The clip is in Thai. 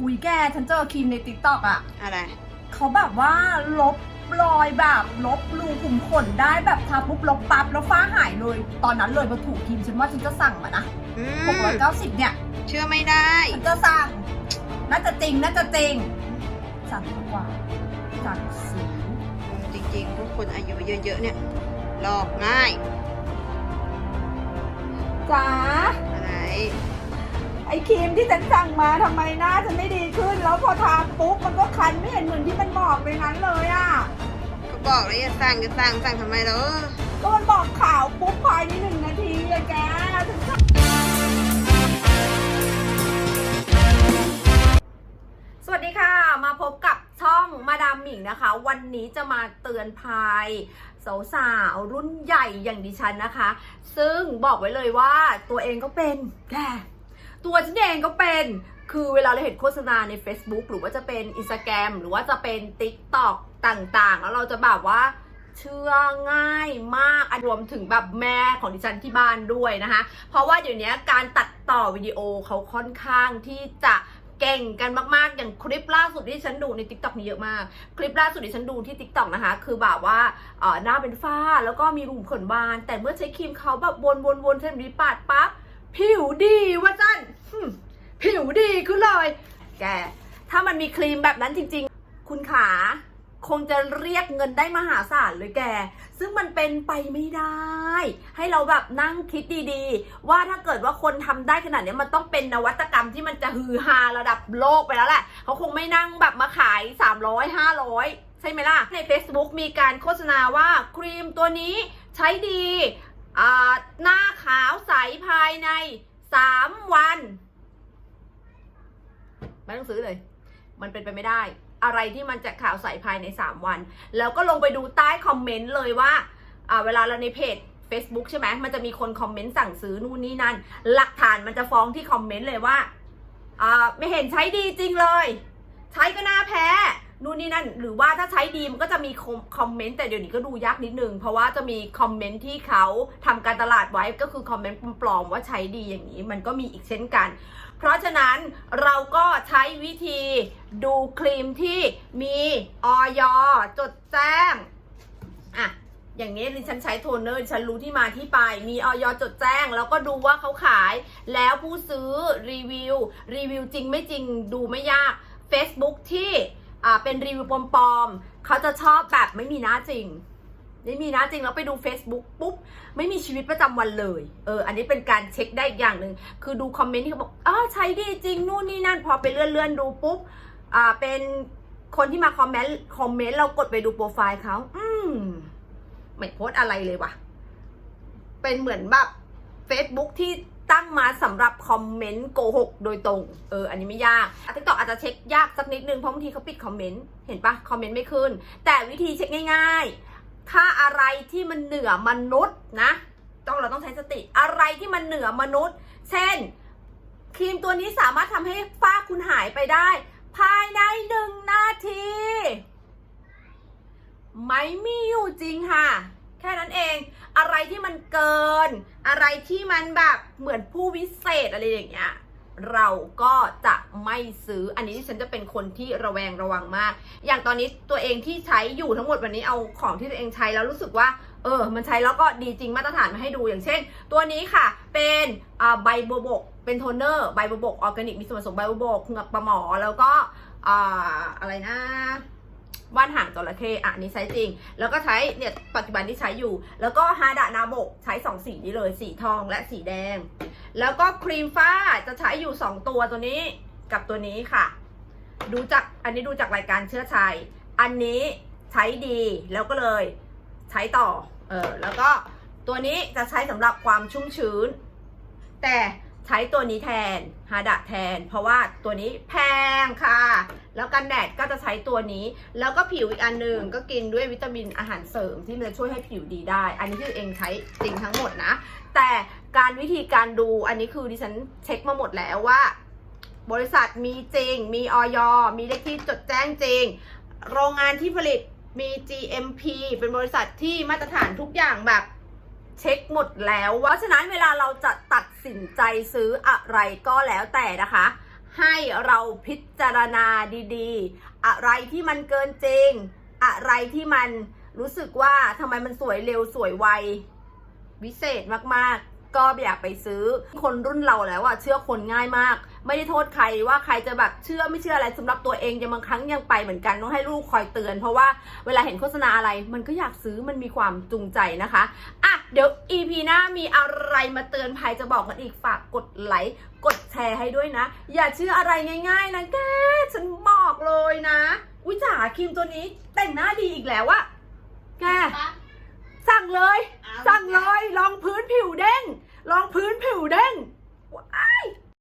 อุ้ยแกฉันเจอครีมในติ๊กต็อกอะ อะไร เขาแบบว่าลบรอยแบบลบรูขุมขนได้แบบทาปุ๊บลบปั๊บแล้วฟ้าหายเลย ตอนนั้นเลยมาถูกครีมฉันว่าฉันจะสั่งมานะอืหกร้อยมเก้าสิบเนี่ย เชื่อไม่ได้ ฉันจะสั่ง น่าจะจริง น่าจะจริง สั่งดีกว่า สั่งซื้อจริงๆทุกคนอายุเยอะๆเนี่ยหลอกง่ายจ๋าอะไรไอ้ครีมที่ฉันสั่งมาทำไมหน้าฉันไม่ดีขึ้น แล้วพอทาปุ๊บมันก็คันไม่เห็นเหมือนที่มันบอกเลยนั้นเลยอะก็บอกแล้วอย่าสั่งอย่าสั่งสั่งทำไมแล้วก็มันบอกข่าวปุ๊บภายในหนึ่งนาทีอะแกฉันสั่งสวัสดีค่ะ มาพบกับช่องมาดามหมิงนะคะ วันนี้จะมาเตือนภัยสาวๆรุ่นใหญ่อย่างดิฉันนะคะ ซึ่งบอกไว้เลยว่าตัวเองก็เป็นแก ตัวฉันเองก็เป็นคือเวลาเราเห็นโฆษณาใน Facebook หรือว่าจะเป็น Instagram หรือว่าจะเป็น TikTok ต่างๆ แล้วเราจะแบบว่าเชื่อง่ายมากรวมถึงแบบแม่ของดิฉันที่บ้านด้วยนะคะ เพราะว่าเดี๋ยวนี้การตัดต่อวิดีโอเขาค่อนข้างที่จะเก่งกันมากๆ อย่างคลิปล่าสุดที่ฉันดูใน t ิ k t o k นี่เยอะมาก คลิปล่าสุดที่ฉันดูที่ t ิ k t o k นะคะ คือแบบว่าเออหน้าเป็นฝ้าแล้วก็มีรูขุมขนบาน แต่เมื่อใช้ครีมเขาแบบวนๆๆเส้นริปาดปั๊บ ผิวดีว่าจันผิวดีขึ้นเลย แก ถ้ามันมีครีมแบบนั้นจริง ๆ คุณขาคงจะเรียกเงินได้มหาศาลเลยแก ซึ่งมันเป็นไปไม่ได้ ให้เราแบบนั่งคิดดีๆ ว่าถ้าเกิดว่าคนทำได้ขนาดนี้มันต้องเป็นนวัตกรรมที่มันจะฮือฮาระดับโลกไปแล้วแหละ เขาคงไม่นั่งแบบมาขาย 300 500 ใช่ไหมล่ะ ใน Facebook มีการโฆษณาว่าครีมตัวนี้ใช้ดี หน้าขาวใสภายใน3วันไม่ต้องซื้อเลย มันเป็นไปไม่ได้ อะไรที่มันจะขาวใสภายใน3วัน แล้วก็ลงไปดูใต้คอมเมนต์เลยว่าเวลาเราในเพจ Facebook ใช่ไหมมันจะมีคนคอมเมนต์สั่งซื้อนู่นนี่นั่น หลักฐานมันจะฟ้องที่คอมเมนต์เลยว่าไม่เห็นใช้ดีจริงเลย ใช้ก็น่าแพ้ นู่นนี่นั่น หรือว่าถ้าใช้ดีมันก็จะมีคอมเมนต์แต่เดี๋ยวนี้ก็ดูยากนิดนึง เพราะว่าจะมีคอมเมนต์ที่เขาทำการตลาดไว้ก็คือคอมเมนต์ปลอมว่าใช้ดีอย่างนี้ มันก็มีอีกเช่นกัน เพราะฉะนั้นเราก็ใช้วิธีดูครีมที่มีออยจดแจ้งอะอย่างนี้ดิฉันใช้โทนเนอร์ฉันรู้ที่มาที่ไป มีออยจดแจ้ง แล้วก็ดูว่าเขาขาย แล้วผู้ซื้อรีวิว รีวิวจริงไม่จริงดูไม่ยาก Facebook ที่ อ่าเป็นรีวิวปลอมๆเขาจะชอบแบบไม่มีหน้าจริงไม่มีหน้าจริงแล้วไปดู Facebook ปุ๊บ ไม่มีชีวิตประจำวันเลย เออ อันนี้เป็นการเช็คได้อีกอย่างหนึ่ง คือดูคอมเมนต์ที่เขาบอกอ๋อใช้ดีจริง นู่นนี่นั่น พอไปเลื่อนเลื่อนๆดูปุ๊บ อ่า เป็นคนที่มาคอมเมนต์ คอมเมนต์เรากดไปดูโปรไฟล์เขา อืม ไม่โพสอะไรเลยว่ะ เป็นเหมือนแบบ Facebook ที่ ตั้งมาสำหรับคอมเมนต์โกหกโดยตรง เออ อันนี้ไม่ยากทิกตอกอาจจะเช็คยากสักนิดนึง เพราะบางทีเขาปิดคอมเมนต์ เห็นปะคอมเมนต์ไม่ขึ้น แต่วิธีเช็คง่าย ๆ ถ้าอะไรที่มันเหนือมนุษย์นะ ต้องเราต้องใช้สติ อะไรที่มันเหนือมนุษย์ เช่น ครีมตัวนี้สามารถทำให้ฝ้าคุณหายไปได้ ภายในหนึ่งนาที ไม่มีอยู่จริงค่ะ แค่นั้นเอง อะไรที่มันเกิน อะไรที่มันแบบเหมือนผู้วิเศษอะไรอย่างเงี้ยเราก็จะไม่ซื้อ อันนี้ที่ฉันจะเป็นคนที่ระแวงระวังมาก อย่างตอนนี้ตัวเองที่ใช้อยู่ทั้งหมดวันนี้เอาของที่ตัวเองใช้แล้วรู้สึกว่า เออ มันใช้แล้วก็ดีจริงมาตรฐานมาให้ดูอย่างเช่น ตัวนี้ค่ะ เป็นใบบัวบก เป็นโทนเนอร์ใบบัวบกออร์แกนิกมีส่วนผสมใบบัวบกเหงือกปลาหมอแล้วก็ออะไรนะ ว่านหางจระเข้อะอันนี้ใช้จริง แล้วก็ใช้เนี่ยปัจจุบันที่ใช้อยู่ แล้วก็ฮาดะนาโบกใช้สองสีนี้เลยสีทองและสีแดง แล้วก็ครีมฟ้าจะใช้อยู่ 2 ตัวตัวนี้กับตัวนี้ค่ะ ดูจากอันนี้ดูจากรายการเชื้อชัยอันนี้ใช้ดีแล้วก็เลยใช้ต่อเออแล้วก็ตัวนี้จะใช้สำหรับความชุ่มชื้น แต่ ใช้ตัวนี้แทนฮาดะแทน เพราะว่าตัวนี้แพงค่ะ แล้วกันแดดก็จะใช้ตัวนี้ แล้วก็ผิวอีกอันหนึ่งก็กินด้วยวิตามินอาหารเสริมที่มันจะช่วยให้ผิวดีได้ อันนี้คือเองใช้จริงทั้งหมดนะ แต่การวิธีการดูอันนี้คือดิฉันเช็คมาหมดแล้วว่า บริษัทมีจริง มีออยมีเลขที่จดแจ้งจริง โรงงานที่ผลิตมี GMP เป็นบริษัทที่มาตรฐานทุกอย่างแบบ เช็คหมดแล้วเพราะฉะนั้นเวลาเราจะตัดสินใจซื้ออะไรก็แล้วแต่นะคะ ให้เราพิจารณาดีๆ อะไรที่มันเกินจริง อะไรที่มันรู้สึกว่าทำไมมันสวยเร็วสวยไววิเศษมากๆ ก็อย่าไปซื้อคนรุ่นเราแล้วอะเชื่อคนง่ายมาก ไม่ได้โทษใครว่าใครจะแบบเชื่อไม่เชื่ออะไรสำหรับตัวเองยังบางครั้งยังไปเหมือนกันต้องให้ลูกคอยเตือน เพราะว่าเวลาเห็นโฆษณาอะไรมันก็อยากซื้อมันมีความจูงใจนะคะ เดี๋ยว EP หน้ามีอะไรมาเตือนภัยจะบอกกันอีกฝากกดไลค์กดแชร์ให้ด้วยนะ อย่าเชื่ออะไรง่ายๆนะแกฉันบอกเลยนะ อุ้ยจ๋าครีมตัวนี้แต่งหน้าดีอีกแล้วอะแก สั่งเลย สั่งเลยรองพื้นผิวเด้งรองพื้นผิวเด้งว้าย